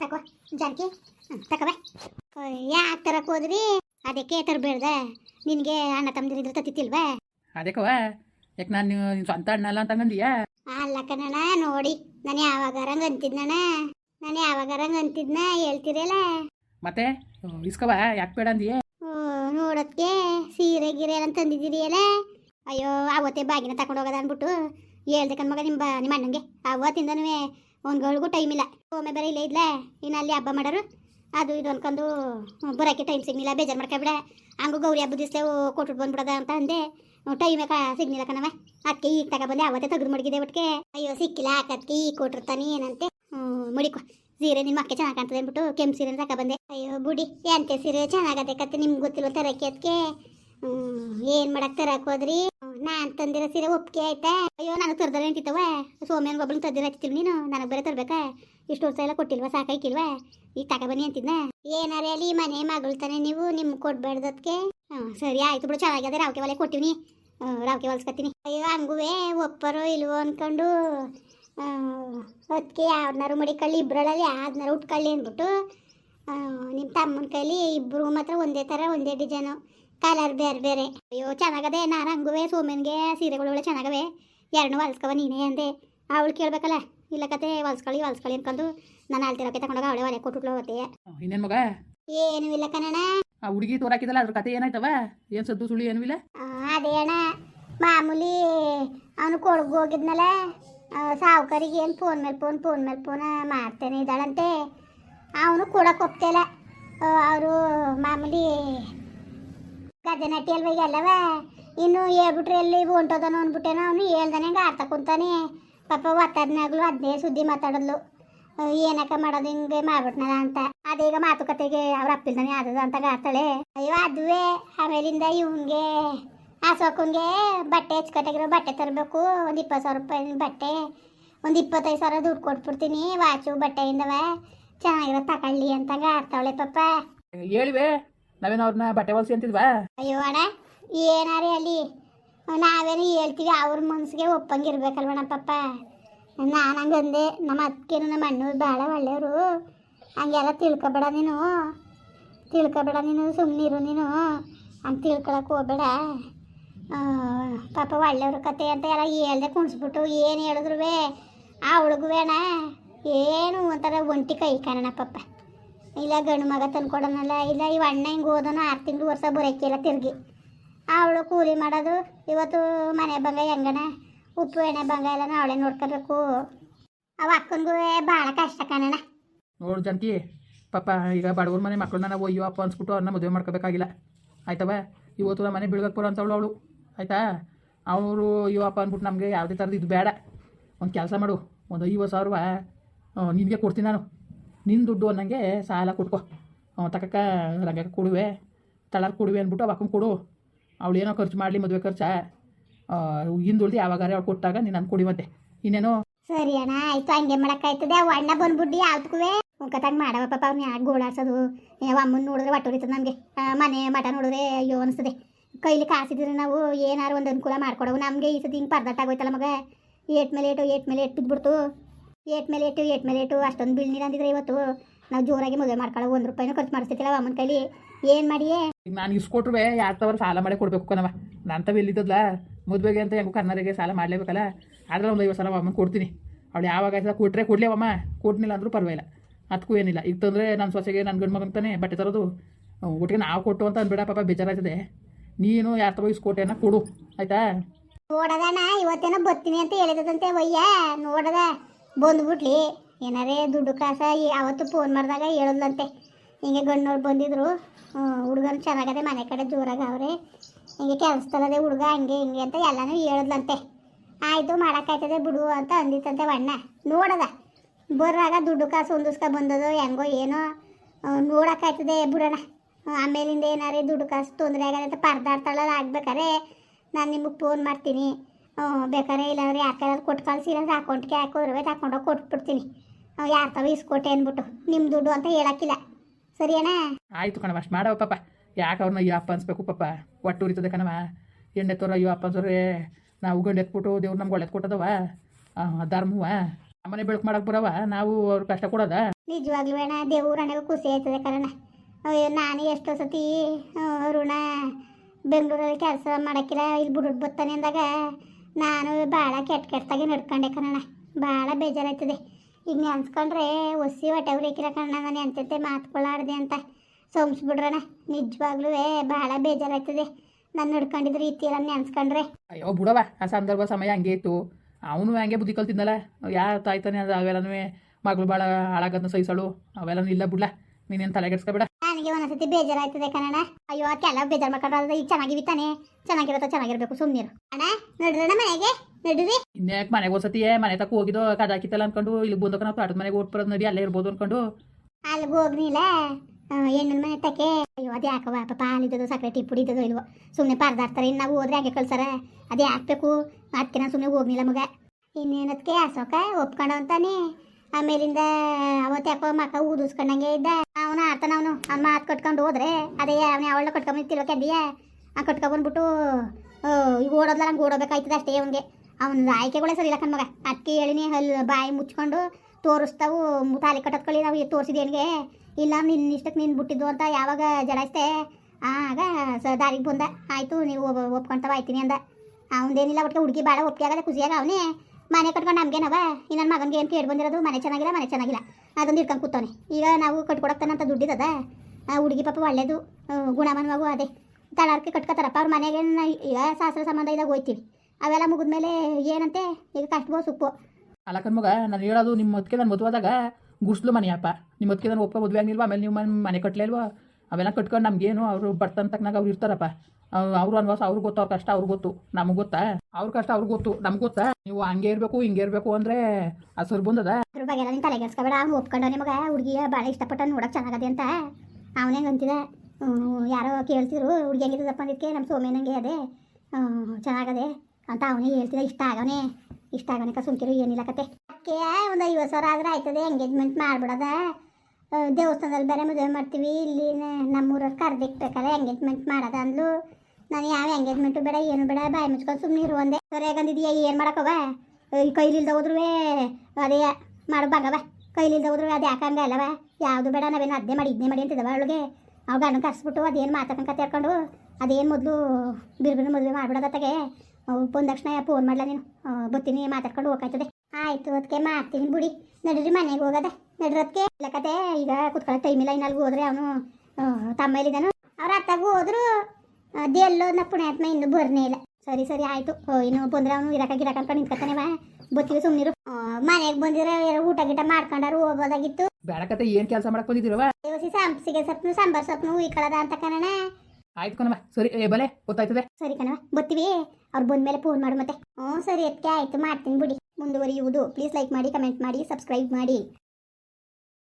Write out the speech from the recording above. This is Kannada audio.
ತಗೋ ಜಾನಕಿ. ತಕವೆ ಯಾಕೆ ತರಕ್ಕೆ ಹೋದ್ರಿ ಅದಕ್ಕೆ ತರಬೇಡ್ದ ನಿನಗೆ ಅಣ್ಣ ತಮ್ಮದಿರಿದ್ರೆ ತತ್ತಿಲ್ವಾ ಅದಕ್ಕವ ಯಾಕೆ ನಾನು ನಿನ್ನ ಸ್ವಂತ ಅಣ್ಣ ಅಲ್ಲ ಅಂತ ಅಂದಿಯ? ಅಲ್ಲ ಕಣಣ್ಣ ನೋಡಿ. ನಾನು ಯಾವಾಗಾರಂಗ ಅಂತಿದ್ನಣ್ಣ? ನಾನು ಯಾವಾಗಾರಂಗ ಅಂತಿದ್ನ ಹೇಳ್ತಿರಲ್ಲ ಮತ್ತೆ? ಇಸ್ಕವ ಯಾಕೆ ಬೇಡ ಅಂದಿಯೇ? ನೋಡೋದಕ್ಕೆ ಸೀರೆ ಗೀರೆ ಎಲ್ಲ ತಂದಿದ್ದೀರಿಯಲ್ಲ? ಅಯ್ಯೋ ಅವತ್ತೇ ಬಾಗಿನ ತಗೊಂಡು ಹೋಗೋದ ಅಂದ್ಬಿಟ್ಟು ಹೇಳ್ದೆ ಕಣ್ಮಗ ನಿಮ್ಮ ನಿಮ್ಮ ಅಣ್ಣಂಗೆ. ಅವತ್ತಿಂದನೂ ಒಂದು ಗಳಿಗೂ ಟೈಮ್ ಇಲ್ಲ. ಒಮ್ಮೆ ಬರೀ ಇಲ್ಲೇ ಇದ್ಲಾ, ಇನ್ನು ಅಲ್ಲಿ ಹಬ್ಬ ಮಾಡೋರು, ಅದು ಇದು ಅನ್ಕೊಂಡು ಬರೋಕ್ಕೆ ಟೈಮ್ ಸಿಗ್ಲಿಲ್ಲ, ಬೇಜಾರು ಮಾಡ್ಕೊಬಿಡ. ಹಂಗೂ ಗೌರಿ ಹಬ್ಬದ ದಿವಸ ಕೊಟ್ಬಿಟ್ಟು ಬಂದ್ಬಿಡೋದ ಅಂತ ಅಂದೆ. ಟೈಮೇ ಕ, ಸಿಗ್ಲಿಲ್ಲ ಕಣವ ಅದಕ್ಕೆ ಈಗ ತಗೊಬಂದೆ, ಅವತ್ತೇ ತೆಗೆದು ಮಡಗಿದೆ ಒಟ್ಟಿಗೆ ಅಯ್ಯೋ, ಸಿಕ್ಕಿಲ್ಲ ಹಾಕದ್ಕೆ ಈಗ ಕೊಟ್ಟಿರ್ತಾನೆ ಏನಂತೆ. ಮಡಿಕೊ, ಸೀರೆ ನಿಮ್ಮ ಅಕ್ಕೆ ಚೆನ್ನಾಗಿ ಕಾಣ್ತದೆ ಅಂದ್ಬಿಟ್ಟು ಕೆಂಪು ಸೀರೆ ತಗೊಬಂದೆ. ಅಯ್ಯೋ, ಬುಡಿ ಎಂತೆ ಸೀರೆ? ಚೆನ್ನಾಗತ್ತೆ ಕತ್ತೆ, ನಿಮ್ಗೆ ಗೊತ್ತಿಲ್ಲ ತರಕ್ಕೆ ಅದಕ್ಕೆ ಏನು ಮಾಡಕ್ ತರಕ್ ಹೋದ್ರಿ? ನಾನ್ ತಂದಿರ ಸೀರೆ ಒಪ್ಪಿಗೆ ಆಯ್ತಾ ಅಯ್ಯೋ, ನನಗೆ ತರ್ದರೆ ಅಂತಿತ್ತವ ಸೋಮ್ಯನ್ ಒಬ್ಳು ತದ್ದಿರ ಹಚ್ತಿಲ್ ನೀನು? ನನಗೆ ಬೇರೆ ತರ್ಬೇಕಾ? ಇಷ್ಟು ವರ್ಷ ಎಲ್ಲ ಕೊಟ್ಟಿಲ್ವಾ, ಸಾಕಾಯ್ಕಿಲ್ವಾ? ಈಗ ತಗೊಬನ್ನಿ ಅಂತಿದ್ನ? ಏನಾರ ಅಲ್ಲಿ ಮನೆ ಮಗಳು ತಾನೆ ನೀವು ನಿಮ್ಗೆ ಕೊಡ್ಬೇಡ್ದಕ್ಕೆ ಸರಿ ಆಯ್ತು ಬಿಡು ಚೆನ್ನಾಗಿದೆ ರಾವಕೆ ಒಲೆ ಕೊಟ್ಟಿವ್ನಿ. ರಾವ್ಕೆ ಹೊಲ್ಸ್ಕೊತೀನಿ ಅಯ್ಯೋ, ಹಂಗುವೆ, ಒಪ್ಪರೋ ಇಲ್ವೋ ಅನ್ಕೊಂಡು ಅದಕ್ಕೆ ಯಾವ್ದನ್ನಾರು ಮಡಿಕಳ್ಳಿ ಇಬ್ಬರಲ್ಲಿ ಯಾವ್ದನ್ನಾರು ಉಟ್ಕೊಳ್ಳಿ ಅಂದ್ಬಿಟ್ಟು ನಿಮ್ಮ ತಮ್ಮನ ಕೈಲಿ ಇಬ್ಬರು ಮಾತ್ರ ಒಂದೇ ಥರ ಒಂದೇ ಡಿಸೈನು. ಕಲರ್ ಬೇರೆ ಬೇರೆ. ಅಯ್ಯೋ ಚೆನ್ನಾಗದೆ ನಾನು ಹಂಗುವೆ ಸೋಮನ್ಗೆ ಸೀರೆಗಳು ಒಳ್ಳೆ ಚೆನ್ನಾಗವೆ. ಎರಡನ್ನೂ ಹೊಲ್ಸ್ಕವ ನೀನೇ ಅಂದೆ. ಅವಳು ಕೇಳ್ಬೇಕಲ್ಲ ಇಲ್ಲ ಕತೆ ಹೊಲ್ಸ್ಕೊಳ್ಳಿ ಹೊಲ್ಸ್ಕೊಳ್ಳಿ ಅನ್ಕೊಂಡು ನಾನು ಅಳ್ತಿರೋಕೆ ತಗೊಂಡಾಗ ಅವಳೆ ಒಲೆ ಕೊಟ್ಬಿಟ್ಲು ಅವತ್ತೆ. ಇನ್ನೇನು ಮಗ? ಏನು ಇಲ್ಲ ಕಣ ಆ ಹುಡುಗಿ ತೋರಾಕಿದಲ್ಲ ಅದ್ರ ಕತೆ ಏನಾಯ್ತವ? ಏನು ಸದ್ದು ಸುಳಿ ಏನೂ ಇಲ್ಲ? ಅದೇ ಅಣ್ಣ. ಮಾಮೂಲಿ ಅವನು ಕೊಡಗು ಹೋಗಿದ್ನಲ್ಲ ಸಾವುಕಾರಿಗೆ ಏನು ಫೋನ್ ಮೇಲೆ ಫೋನ್ ಫೋನ್ ಮೇಲೆ ಫೋನ್ ಮಾಡ್ತೇನೆ ಇದ್ದಾಳಂತೆ. ಅವನು ಕೊಡಕ್ಕೆ ಒಪ್ತಿಲ್ಲ ಅವರು ಮಾಮೂಲಿ ಗದ್ದೆನಟ್ಟಿ ಅಲ್ವ ಈಗ ಅಲ್ಲವ? ಇನ್ನು ಹೇಳ್ಬಿಟ್ರೆ ಎಲ್ಲಿ ಹೊಂಟೋದನೋ ಅಂದ್ಬಿಟ್ಟೇನೋ ಅವನು ಹೇಳ್ದಾನೆ ಹಂಗೆ ಆಡ್ತಾ ಕುಂತಾನೆ. ಪಾಪ ಒತ್ತದ್ನಾಗ್ಲು ಅದನ್ನೇ ಸುದ್ದಿ ಮಾತಾಡಿದ್ಲು. ಏನಕ್ಕ ಮಾಡೋದು ಹಿಂಗೆ ಮಾಡ್ಬಿಟ್ನಲ್ಲ ಅಂತ. ಅದೀಗ ಮಾತುಕತೆಗೆ ಅವ್ರ ಅಪ್ಪಿಲ್ದಾನೆ ಆದದ ಅಂತ ಆಡ್ತಾಳೆ ಅಯ್ಯೋ, ಅದುವೇ ಆಮೇಲಿಂದ ಇವನ್ಗೆ ಆ ಸೊಕ್ಕಂಗೆ ಬಟ್ಟೆ ಹೆಚ್ಕಟ್ಟಾಗಿರೋ ಬಟ್ಟೆ ತರಬೇಕು. ಒಂದು ಇಪ್ಪತ್ತು ಸಾವಿರ ರೂಪಾಯಿ ಬಟ್ಟೆ. ಒಂದು ಇಪ್ಪತ್ತೈದು ಸಾವಿರ ದುಡ್ಡು ಕೊಟ್ಬಿಡ್ತೀನಿ. ವಾಚು, ಬಟ್ಟೆಯಿಂದವ. ಚೆನ್ನಾಗಿರೋ ತಗೊಳ್ಳಿ ಅಂತ ಆಡ್ತಾವಳೆ ಪಾಪ. ಹೇಳಿವೆ? ನಾವೇನು ಅವ್ರನ್ನ ಬಟ್ಟೆ ಹೊಲ್ಸಿ ಅಂತಿದ್ವಾ? ಅಯ್ಯೋ ಅಣ್ಣ, ಏನಾರೇ ಅಲ್ಲಿ. ನಾವೇನು ಹೇಳ್ತೀವಿ, ಅವ್ರ ಮನ್ಸಿಗೆ ಒಪ್ಪಂಗಿರ್ಬೇಕಲ್ವಣ್ಣ ಪಾಪ. ನಾನು ಹಂಗಂದೆ ನಮ್ಮ ಅತ್ತಿಗೆನು ನಮ್ಮ ಅಣ್ಣ ಭಾಳ ಒಳ್ಳೆಯವರು. ಹಂಗೆಲ್ಲ ತಿಳ್ಕೊಬೇಡ ನೀನು. ತಿಳ್ಕೊಬೇಡ ನೀನು ಸುಮ್ಮನಿರು ನೀನು. ಹಂಗೆ ತಿಳ್ಕೊಳಕ್ಕೆ ಹೋಗ್ಬೇಡ. ಪಾಪ ಒಳ್ಳೆಯವ್ರ ಕತೆ ಅಂತ ಎಲ್ಲ ಹೇಳ್ದೆ ಕುಣಿಸ್ಬಿಟ್ಟು, ಏನು ಹೇಳಿದ್ರು ಆ ಅಣ್ಣ. ಏನು ಒಂಥರ ಒಂಟಿ ಕೈ ಕಾಣಣ ಪಾಪ. ಇಲ್ಲ ಗಂಡು ಮಗ ತಂದ್ಕೊಡೋಣಲ್ಲ ಇಲ್ಲ ಇವ ಅಣ್ಣ ಹಿಂಗೆ ಓದೋನು ಆರು ತಿಂಗಳು ವರ್ಷ ಬರೋಕ್ಕಿಲ್ಲ ತಿರುಗಿ. ಅವಳು ಕೂಲಿ ಮಾಡೋದು, ಇವತ್ತು ಮನೆ ಬಂಗ ಹೆಂಗಣ? ಉಪ್ಪು, ಎಣ್ಣೆ ಬಂಗ ಎಲ್ಲ ಅವಳೇ ನೋಡ್ಕೋಬೇಕು. ಅವ ಅಕ್ಕನಿಗೂ ಭಾಳ ಕಷ್ಟ ಕಾಣಣ ನೋಡು ಜನಕಿ, ಪಾಪ ಈಗ ಬಡವ್ರ ಮನೆ ಮಕ್ಕಳನ್ನ ನಾವು ಅಯ್ಯೋ, ಅಪ್ಪ ಅನ್ಸ್ಬಿಟ್ಟು ಅವ್ರನ್ನ ಮದುವೆ ಮಾಡ್ಕೋಬೇಕಾಗಿಲ್ಲ. ಆಯ್ತವ ಇವತ್ತು ಮನೆ ಬೀಳ್ಬೇಕು ಬರೋ ಅಂತವಳು ಅವಳು. ಆಯ್ತಾ? ಅವರು ಅಯ್ಯೋ, ಅಪ್ಪ ಅಂದ್ಬಿಟ್ಟು ನಮಗೆ ಯಾವುದೇ ಥರದ್ದು ಇದು ಬೇಡ. ಒಂದು ಕೆಲಸ ಮಾಡು. ಒಂದು ಐವತ್ತು ಸಾವಿರ ನಿನಗೆ ಕೊಡ್ತೀನಿ ನಾನು. ನಿನ್ನ ದುಡ್ಡು ಅನ್ನಂಗೆ ಸಾಲ ಕೊಟ್ಕೊ. ತಕಕ್ಕ ರಂಗಕ್ಕೆ ಕೊಡುವೆ ತಳಕ್ಕೆ ಕೊಡುವೆ ಅಂದ್ಬಿಟ್ಟು ಅವ ಅಕ್ಕಂಗೆ ಕೊಡು. ಅವಳು ಏನೋ ಖರ್ಚು ಮಾಡಲಿ, ಮದುವೆ ಖರ್ಚ. ಹಿಂದುಳಿದು ಯಾವಾಗಾರ ಅವ್ಳು ಕೊಟ್ಟಾಗ ನೀನು ನಾನು ಕೊಡಿವಂತೆ ಇನ್ನೇನು? ಸರಿ ಅಣ್ಣ, ಆಯ್ತು, ಹಂಗೆ ಮಾಡಕ್ಕಾಯ್ತದೆ. ಅವ ಅಣ್ಣ ಬಂದ್ಬಿಟ್ಟು ಯಾವ್ದಕ್ಕೂ ಉಂಕತಂಗೆ ಮಾಡವ ಪಾಪ ಅವ್ನು ಯಾಕೆ ಗೋಳಾಡ್ಸೋದು. ಯಾವ ಅಮ್ಮನ ನೋಡಿದ್ರೆ ಒಟ್ಟು ಹೊಡಿತದೆ ನಮಗೆ. ಮನೆ ಮಠ ನೋಡಿದ್ರೆ ಅಯ್ಯೋ ಅನಿಸ್ತದೆ. ಕೈಲಿ ಕಾಸಿದ್ರೆ ನಾವು ಏನಾರು ಒಂದು ಅನುಕೂಲ ಮಾಡ್ಕೊಡವು. ನಮಗೆ ಈ ಸತಿ ಹಿಂಗೆ ಪರ್ದಾಟ ಆಗೋಯ್ತಲ್ಲ ಮಗ. ಏಟ್ ಮೇಲೆ ಏಟು, ಏಟ್ ಮೇಲೆ ಏಟ್ ಬಿದ್ಬಿಡ್ತು. ಏಟ್ ಮೇಲೆ ಏಟು ಏಟ್ ಮೇಲೆ ಏಟು ಅಷ್ಟೊಂದು ಬಿಲ್ ನೀರು ಅಂದಿದ್ರೆ ಇವತ್ತು. ನಾವು ಜೋರಾಗಿ ಮದುವೆ ಮಾಡ್ಕೊಳ್ಳೋ ಒಂದು ರೂಪಾಯಿನೂ ಖರ್ಚು ಮಾಡಿಸ್ತಿಲ್ಲ ಅಮ್ಮನ ಕೈಲಿ. ಏನು ಮಾಡಿಯೇ? ನಾನು ಇಸ್ಕೊಟ್ರುವೆ ಯಾರ ತವರ ಸಾಲ ಮಾಡಿ ಕೊಡಬೇಕು ಕಣವ ನಾನು ತವ ಎಲ್ಲಿದ್ದಲ್ಲ ಮದುವೆಗೆ ಅಂತ ಹೆಂಗೋ ಕನ್ನಡಿಗೆ ಸಾಲ ಮಾಡ್ಲೇಬೇಕಲ್ಲ. ಆದ್ರೆ ಒಂದು ಐವತ್ತು ಸಲ ಅಮ್ಮನ ಕೊಡ್ತೀನಿ. ಅವಳು ಯಾವಾಗ ಆಯ್ತದ ಕೊಟ್ಟರೆ ಕೊಡಲಿ ಅಮ್ಮ ಕೊಡ್ನಿಲ್ಲ ಅಂದ್ರೂ ಪರವಾಗಿಲ್ಲ. ಅದಕ್ಕೂ ಏನಿಲ್ಲ. ಈಗ ತಂದ್ರೆ ನನ್ನ ಸೊಸೆಗೆ ನನ್ನ ಗಂಡು ಮಗನ ತಾನೆ ಬಟ್ಟೆ ತರೋದು. ಒಟ್ಟಿಗೆ ನಾವು ಕೊಟ್ಟು ಅಂತ ಅಂದ್ಬೇಡ ಪಾಪ ಬೇಜಾರಾಗ್ತದೆ ನೀನು ಯಾರ ತಗೋ ಇಸ್ಕೊಟ್ಟೆನ ಕೊಡು. ಆಯ್ತಾ? ನೋಡದಣ್ಣ ಇವತ್ತೇನೋ ಬರ್ತೀನಿ ಅಂತ ಹೇಳಿದಂತೆ ಒಯ್ಯ ನೋಡದ. ಬಂದ್ಬಿಟ್ಲಿ ಏನಾರೇ ದುಡ್ಡು ಕಾಸ ಅವತ್ತು ಫೋನ್ ಮಾಡಿದಾಗ ಹೇಳೋದಂತೆ ಹಿಂಗೆ ಗಂಡನವ್ರು ಬಂದಿದ್ರು. ಹುಡುಗನ ಚೆನ್ನಾಗದೆ ಮನೆ ಕಡೆ ಜೋರಾಗ ಅವ್ರೆ. ಹಿಂಗೆ ಕೆಲಸದಲ್ಲದೆ ಹುಡುಗ ಹಂಗೆ ಹಿಂಗೆ ಅಂತ ಎಲ್ಲನೂ ಹೇಳೋದಂತೆ ಆಯಿತು, ಮಾಡೋಕ್ಕಾಯ್ತದೆ ಬಿಡು ಅಂತ ಅಂದಿತ್ತಂತೆ ಅಣ್ಣ. ನೋಡದ. ಬರಾಗ ದುಡ್ಡು ಕಾಸು ಹೊಂದಿಸ್ಕೊ ಬಂದದು ಹೆಂಗೋ ಏನೋ ನೋಡೋಕ್ಕಾಯ್ತದೆ ಬಿಡೋಣ. ಆಮೇಲಿಂದ ಏನಾರೇ ದುಡ್ಡು ಕಾಸು ತೊಂದರೆ ಆಗದೆ ಅಂತ ಪರದಾಡ್ತಾಳಲ್ಲ ಆಗ್ಬೇಕಾರೆ ನಾನು ನಿಮಗೆ ಫೋನ್ ಮಾಡ್ತೀನಿ. ಬೇಕಾದ್ರೆ ಇಲ್ಲಾಂದ್ರೆ ಯಾಕೆ ಕೊಟ್ಟು ಕಳಿಸಿ ಇಲ್ಲಾಂದ್ರೆ ಅಕೌಂಟ್ಗೆ ಹಾಕೋದ್ರೆ ತಗೊಂಡೋಗಿ ಕೊಟ್ಬಿಡ್ತೀನಿ. ಯಾರು ತವ ಇಸ್ಕೊಟ್ಟೆ ಅಂದ್ಬಿಟ್ಟು ನಿಮ್ಮ ದುಡ್ಡು ಅಂತ ಹೇಳಕ್ಕಿಲ್ಲ. ಸರಿಯಣ್ಣ ಆಯ್ತು ಕಣವ ಅಷ್ಟು ಮಾಡವ ಪಾಪ. ಯಾಕೆ ಅವ್ರನ್ನ ಅಯ್ಯೋ ಅಪ್ಪ ಅನ್ಸ್ಬೇಕು ಪಾಪ. ಒಟ್ಟು ಉರಿತದೆ ಕಣವ ಎಣ್ಣೆ ತೋರ ಅಯ್ಯೋ ಅಪ್ಪ ಅನ್ಸೋರೆ. ನಾವು ಗಂಡು ಎತ್ಬಿಟ್ಟು ದೇವ್ರು ನಮ್ಗೆ ಒಳ್ಳೆದ್ ಕೊಟ್ಟದವ ಧರ್ಮವ ನಮ್ಮನೆ ಬೆಳಕು ಮಾಡಕ್ಕೆ ಬರವ ನಾವು ಅವ್ರ ಕಷ್ಟ ಕೊಡೋದ. ನಿಜವಾಗ್ಲೂ ಅಣ್ಣ ದೇವ್ರ ಅಣ್ಣಗೂ ಖುಷಿ ಆಯ್ತದೆ ಕಣ ನಾನು ಎಷ್ಟೋ ಸತಿ ಋಣ ಬೆಂಗಳೂರಲ್ಲಿ ಕೆಲಸ ಮಾಡೋಕ್ಕಿಲ್ಲ ಇಲ್ಲಿ ಬಿಡ್ಬಿಟ್ಟು ಬರ್ತಾನೆ ಅಂದಾಗ ನಾನು ಭಾಳ ಕೆಟ್ಟ ಕೆಟ್ಟದಾಗಿ ನಡ್ಕೊಂಡೆ ಕಣಣ್ಣ. ಭಾಳ ಬೇಜಾರಾಯ್ತದೆ. ಈಗ ನೆನ್ಸ್ಕೊಂಡ್ರೆ ಒಸಿ ಹೊಟ್ಟೆ ಉರಿಕಿರ ಕಣ್ಣ ನಾನು ಎಂತೆ ಮಾತ್ಕೊಳ್ಳಾಡ್ದೆ ಅಂತ. ಸೋಮ್ಸ್ಬಿಡ್ರಣ ನಿಜವಾಗ್ಲೂ ಭಾಳ ಬೇಜಾರಾಯ್ತದೆ. ನಾನು ನಡ್ಕೊಂಡಿದ್ದ ರೀತಿ ಎಲ್ಲ ನೆನ್ಸ್ಕೊಂಡ್ರೆ ಅಯ್ಯೋ ಬಿಡವ ಆ ಸಂದರ್ಭ ಸಮಯ ಹಂಗೆ ಇತ್ತು. ಅವನು ಹಂಗೆ ಬುದ್ಧಿ ಕಲ್ತಿದ್ನಲ್ಲ. ಯಾರ ತಾಯ್ತಾನೆ ಅದು ಅವೆಲ್ಲನೂ. ಮಗಳು ಭಾಳ ಹಾಳಾಗದ್ನ ಸಹಿಸಳು. ಅವೆಲ್ಲನೂ ಇಲ್ಲ ಬಿಡ್ಲ. ನೀನೇನು ತಲೆಗೆಡ್ಸ್ಕೊಬೇಡ. ನನಗೆ ಒಂದೊಂದ್ಸತಿ ಬೇಜಾರಾಯ್ತದೆ ಕನ್ನಡ. ಅಯ್ಯೋ ಅದಕ್ಕೆಲ್ಲ ಬೇಜಾರು ಮಾಡ್ಕೊಂಡ್ರೆ ಈಗ ಚೆನ್ನಾಗಿವಿ ತಾನೆ ಚೆನ್ನಾಗಿರತ್ತ ಚೆನ್ನಾಗಿರ್ಬೇಕು ಸುಮ್ಮನಿರು ಅಣ್ಣ ನಡ್ರಣ ಮನೆಗೆ. ನಡ್ರಿ. ಇನ್ಯಾಕೆ ಮನೆಗೆ ಒಂದ್ಸತಿ ಮನೆ ತಕ್ಕ ಹೋಗಿದ್ದು ಕದ ಹಾಕಿತ್ತಲ್ಲ ಅನ್ಕೊಂಡು ಇಲ್ಲಿ ಬಂದಕ ನಾವು ತೋಟದ ಮನೆಗೆ ಓಟ್ ನಡಿ ಅಲ್ಲೇ ಇರ್ಬೋದು ಅನ್ಕೊಂಡು. ಅಲ್ಲಿಗೆ ಹೋಗ್ನಿಲ್ಲ. ಹೆಣ್ಣಿನ ಮನೆ ತಕ್ಕೆ. ಅಯ್ಯೋ ಅದು ಯಾಕವ ಪಾಪ ಹಾಲಿದ್ದದು ಸಕ್ಕರೆ ಟಿಪ್ಪು ಇದ್ದದು ಇಲ್ವೋ? ಸುಮ್ಮನೆ ಪರದಾಡ್ತಾರೆ ಇನ್ನು ನಾವು ಹೋದ್ರೆ ಹಾಗೆ ಕಳ್ಸಾರ? ಅದೇ ಹಾಕ್ಬೇಕು ಅದಕ್ಕೆ ನಾನು ಸುಮ್ಮನೆ ಹೋಗ್ನಿಲ್ಲ ಮಗ. ಇನ್ನೇನದಕ್ಕೆ ಅಶೋಕ ಒಪ್ಕೊಂಡು ಅಂತಾನೆ ಆಮೇಲಿಂದ ಅವತ್ತು ಯಾಕೋ ಮಕ್ಕ ಊದಿಸ್ಕೊಂಡಂಗೆ ಇದ್ದ. ಅವನು ಆಡ್ತಾನ ಅವನು. ಅವ್ನ ಮಾತು ಕಟ್ಕೊಂಡು ಹೋದ್ರೆ ಅದೇ ಅವನೇ ಅವಳ ಕಟ್ಕೊಂಡು ಕೆದ್ದಿಯ ಆ ಕಟ್ಕೊಂಡ್ಬಿಟ್ಟು ಈಗ ಓಡೋದ್ಲ ನಂಗೆ ಓಡೋಬೇಕಾಯ್ತದೆ ಅಷ್ಟೇ ಅವನಿಗೆ ಅವನ ಆಯ್ಕೆಗಳೇ ಸರಿ ಇಲ್ಲ ಕಣ್ಮಗ ಅದಕ್ಕೆ ಹೇಳಿನಿ, ಅಲ್ಲಿ ಬಾಯಿ ಮುಚ್ಕೊಂಡು ತೋರಿಸ್ತಾವು ತಾಲಿ ಕಟ್ಟೋದ್ಕೊಳ್ಳಿ ನಾವು ತೋರಿಸಿದೇನಿಗೆ ಇಲ್ಲ ನಿನ್ನ ಇಷ್ಟಕ್ಕೆ ನೀನು ಬಿಟ್ಟಿದ್ದು ಅಂತ ಯಾವಾಗ ಜಡಾಯಿಸ್ತೆ ಆಗ ಸ ದಾರಿಗೆ ಬಂದ. ಆಯಿತು, ನೀವು ಒಪ್- ಒಪ್ಕೊಂತವ ಆಯ್ತೀನಿ ಅಂದ. ಅವನದೇನಿಲ್ಲ ಒಟ್ಟಿಗೆ ಹುಡುಗಿ ಭಾಳ ಒಪ್ಪಿಗೆ ಆಗದೆ ಖುಷಿಯಾಗ ಅವನೇ. ಮನೆ ಕಟ್ಕೊಂಡು ನಮ್ಗೇನವ? ಈ ನನ್ನ ಮಗನಿಗೆ ಏನು ಕೇಳಿ ಬಂದಿರೋದು? ಮನೆ ಚೆನ್ನಾಗಿಲ್ಲ ಮನೆ ಚೆನ್ನಾಗಿಲ್ಲ. ಅದೊಂದು ಇಟ್ಕೊಂಡು ಕೂತವನೆ. ಈಗ ನಾವು ಕಟ್ಕೊಡಕ್ತಾನಂತ ದುಡ್ಡಿದದ ಆ ಹುಡುಗಿ ಪಾಪ ಒಳ್ಳೇದು ಗುಣಮನವಾಗು ಅದೇ. ತಳಾರ್ಕೆ ಕಟ್ಕೋತಾರಪ್ಪ, ಅವ್ರ ಮನೆಗೆ ಈಗ ಶಾಸ್ತ್ರ ಸಂಬಂಧ ಇದಾಗ ಹೋಯ್ತೀವಿ. ಅವೆಲ್ಲ ಮುಗಿದ್ಮೇಲೆ ಏನಂತೆ? ಈಗ ಕಷ್ಟವೋ ಸುಪ್ಪೋ ಅಲ್ಲ ಕಣ್ಮಗ ನಾನು ಹೇಳೋದು ನಿಮ್ಮ ಮದ್ಕೆ ನಾನು ಮದುವಾದಾಗ ಗುಡ್ಸ್ಲು ಮನೆಯಪ್ಪ ನಿಮ್ಮ ಮದ್ಕೆ ನಾನು ಒಪ್ಪ ಮದುವೆ ಆಗಿಲ್ವಾ ಆಮೇಲೆ ನೀವು ಮನೆ ಕಟ್ಲೇ ಇಲ್ವಾ? ಅವೆಲ್ಲ ಕಟ್ಕೊಂಡು ನಮಗೇನು ಅವರು ಬರ್ತಂತಕ್ಕನಾಗ ಅವ್ರು ಇರ್ತಾರಪ್ಪ. ಅವ್ರು ಅನ್ವಾಸ ಅವ್ರಿಗೆ ಗೊತ್ತು, ಅವ್ರ ಕಷ್ಟ ಅವ್ರಿಗೆ ಗೊತ್ತು. ನಮಗೆ ಗೊತ್ತಾ? ಅವ್ರ ಕಷ್ಟ ಅವ್ರಿಗೆ ಗೊತ್ತು. ನಮ್ಗೆ ಗೊತ್ತಾ? ನೀವು ಹಂಗೆ ಇರಬೇಕು, ಹಿಂಗೆ ಇರಬೇಕು ಅಂದ್ರೆ ಆ ಸರ್ ಬಂದದ? ಅದ್ರ ಬಗ್ಗೆ ತಲೆ ಅವ್ನು ನಿಮಗೆ ಹುಡುಗಿಯ ಭಾಳ ಇಷ್ಟಪಟ್ಟ ನೋಡಕ್ಕೆ ಚೆನ್ನಾಗದೆ ಅಂತ. ಅವನೇ ಅಂತಿದೆ? ಯಾರೋ ಕೇಳ್ತಿದ್ರು, ಹುಡುಗಿ ಹೆಂಗಿದ್ದಪ್ಪ ಅಂದಿದ್ದಕ್ಕೆ ನಮ್ಮ ಸೋಮೇನಂಗೆ ಅದೇ. ಚೆನ್ನಾಗದೆ. ಅಂತ ಅವನೇ ಹೇಳ್ತಿದ್ದ ಇಷ್ಟ ಆಗವನೆ. ಇಷ್ಟ ಆಗವನೆ ಸುಮ್ಕಿರು ಏನಿಲ್ಲ ಕತೆ. ಅಕ್ಕೆ ಒಂದು ಐವತ್ತು ಸಾವಿರ ಆದ್ರೆ ಆಯ್ತದೆ. ಎಂಗೇಜ್ಮೆಂಟ್ ಮಾಡ್ಬಿಡದ. ದೇವಸ್ಥಾನದಲ್ಲಿ ಬೇರೆ ಮದುವೆ ಮಾಡ್ತೀವಿ. ಇಲ್ಲಿ ನಮ್ಮೂರವ್ರು ಕರ್ದಿಕ್ಬೇಕಾದ್ರೆ ಎಂಗೇಜ್ಮೆಂಟ್ ಮಾಡೋದ ಅಂದ್ಲು. ನಾನು ಯಾವ ಎಂಗೇಜ್ಮೆಂಟು ಬೇಡ, ಏನು ಬೇಡ, ಬಾಯಿ ಮುಚ್ಕೊಂಡು ಸುಮ್ಮನೆ ಇರು ಒಂದೇ ಸರಿಯಾಗಂದಿದೀಯ ಏನು ಮಾಡಕ್ಕವ ಈ ಕೈಲಿಲ್ದ ಹೋದ್ರೂ ಅದೇ ಮಾಡು ಬಾಗವ ಕೈಲಿಲ್ದ ಹೋದ್ರು ಅದು ಯಾಕಂಗ ಅಲ್ಲವ ಯಾವುದು ಬೇಡ, ನಾವೇನು ಅದೇ ಮಾಡಿ ಇದನ್ನೇ ಮಾಡಿ ಅಂತಿದ್ದವ ಅವಳಿಗೆ. ಅವ ಗಂಡ ಕರ್ಸ್ಬಿಟ್ಟು ಅದೇನು ಮಾತಾಡ್ಕೊಂಡ್ ಕರ್ಕೊಂಡು ಅದೇನು ಮೊದಲು ಬಿರ್ಬಿನ ಮದುವೆ ಮಾಡ್ಬಿಡೋದತ್ತಾಗೆ ಬಂದ ತಕ್ಷಣ ಫೋನ್ ಮಾಡಲ್ಲ ನೀನು? ಬತ್ತೀನಿ ಮಾತಾಡ್ಕೊಂಡು ಹೋಗ್ತದೆ ಆಯ್ತು ಅದಕ್ಕೆ ಮಾಡ್ತೀನಿ ಬಿಡಿ. ನಡೀರಿ ಮನೆಗೆ ಹೋಗದ. ಇಲ್ಲ ಕತೆ, ಈಗ ಕುತ್ಕೊಳ್ಳೋ ಟೈಮ್ ಇಲ್ಲ ಇನ್ನಲ್ಗೂ ಹೋದ್ರೆ ಅವನು ತಮ್ಮ ಇಲ್ಲಿದ್ದಾನು ಅವ್ರ ಅತ್ತಾಗೂ ಹೋದ್ರು. ಅದೆಲ್ಲೋ ನಾ ಪುಣ್ಯಾತ್ಮ ಇನ್ನೂ ಬರ್ನೇ ಇಲ್ಲ. ಸರಿ ಸರಿ ಆಯ್ತು. ಓ, ಇನ್ನು ಬಂದ್ರೆ ಅವನು ಇರಕ ಗಿರಕ ಅನ್ಕೊಂಡು ನಿಂತ್ಕೊತಾನೆವ ಬತ್ತೀವಿ ಸುಮ್ಮನಿರು ಮನೆಗೆ ಬಂದಿರೋ ಊಟ ಗಿಟ ಮಾಡ್ಕೊಂಡಾರು ಹೋಗೋದಾಗಿತ್ತು. ಬೇಡಕತೆ ಏನು ಕೆಲಸ ಮಾಡಕ್ ಬಂದಿದ್ದೀರವ ದೇವಸಿ ಸತ್ನು ಸಾಂಬಾರ್ ಸತ್ನು ಈ ಕಳದ ಅಂತ ಕಣಣ ಆಯ್ತು ಕಣವ ಸರಿ ಏ ಬಲೆ ಗೊತ್ತಾಯ್ತದೆ? ಸರಿ ಕಣವ ಬರ್ತೀವಿ ಅವ್ರು ಬಂದ್ಮೇಲೆ ಫೋನ್ ಮಾಡು ಮತ್ತೆ. ಹ್ಞೂ ಸರಿ ಅದಕ್ಕೆ ಆಯ್ತು. ಮಾಡ್ತೀನಿ ಬಿಡಿ. ಮುಂದುವರಿಯುವುದು. ಪ್ಲೀಸ್ ಲೈಕ್ ಮಾಡಿ ಕಮೆಂಟ್ ಮಾಡಿ ಸಬ್ಸ್ಕ್ರೈಬ್ ಮಾಡಿ.